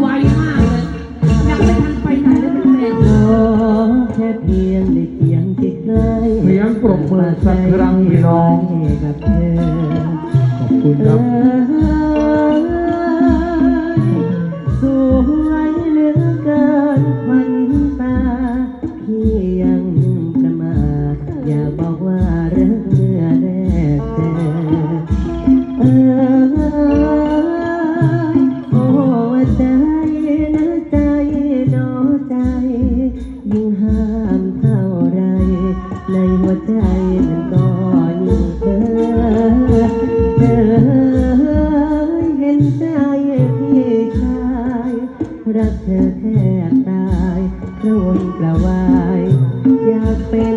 ไวมากเยยัไม่ทันไปไหนเลยเป็นแค่เพียงได้เพียงที่เเสียงปรบมือสักครั้งพี่น้องขอบคุณครับ เธอแทบตายกระวนกระวาย อยากเป็น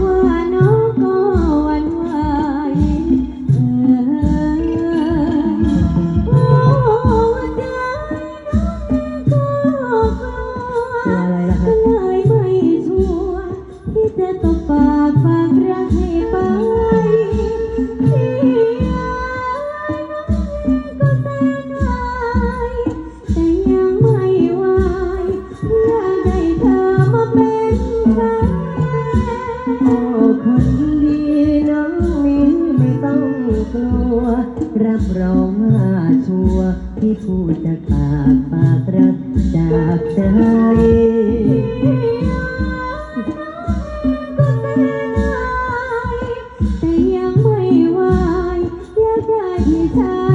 one. จากใจแต่ยังไม่ไหวอยากได้ที่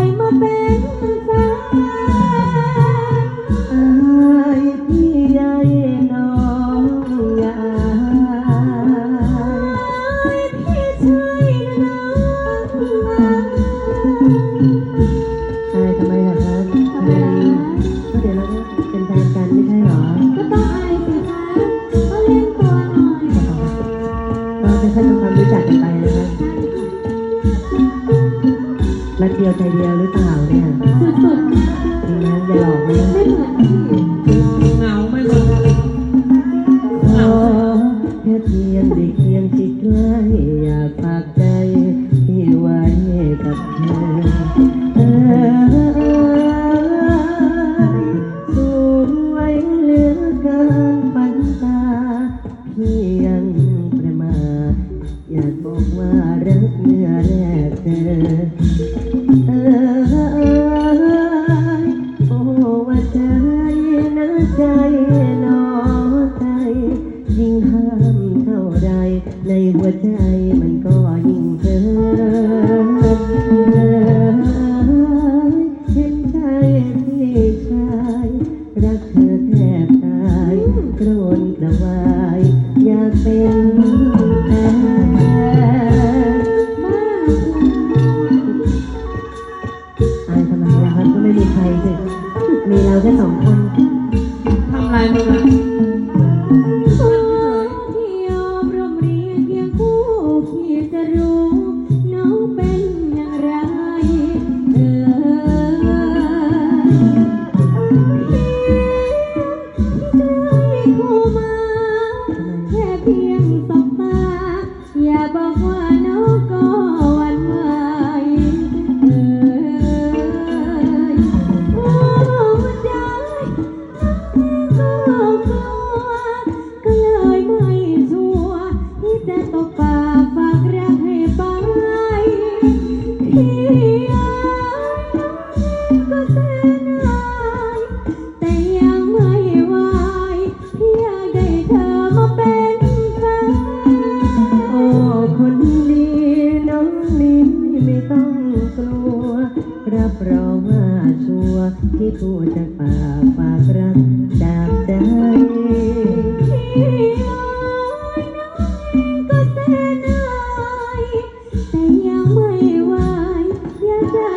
เปล่าเนี่ยสุดอย่งนั้นอย่าหลอกมันๆนะไม่เหมือนพี่เหงาไม่ลงขแค่เพียงได้เคียงที่ใกล้อยากฝากใจ อยากทำไมล่ะครัก็ไม่มีใครเลยมีเราแค่สองคน I bahwa no kau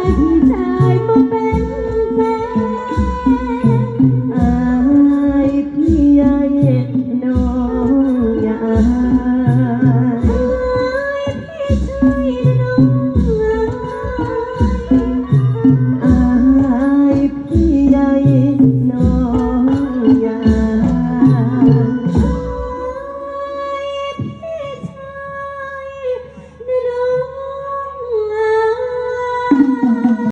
hmm